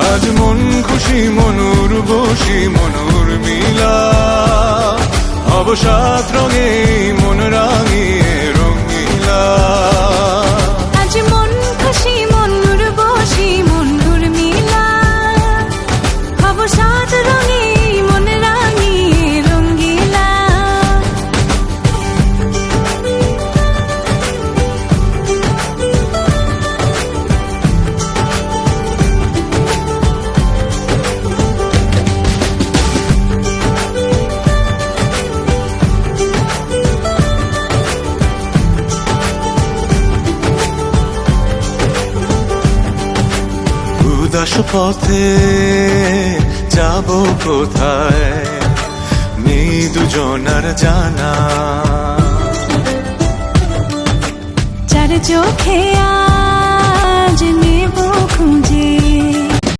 আজ মন খুশি মনুর বসি মনুর মিলা অবসাদ রঙে উদাস পথে যাব কোথায়? নেই দুজনার জানা। চার চোখে আ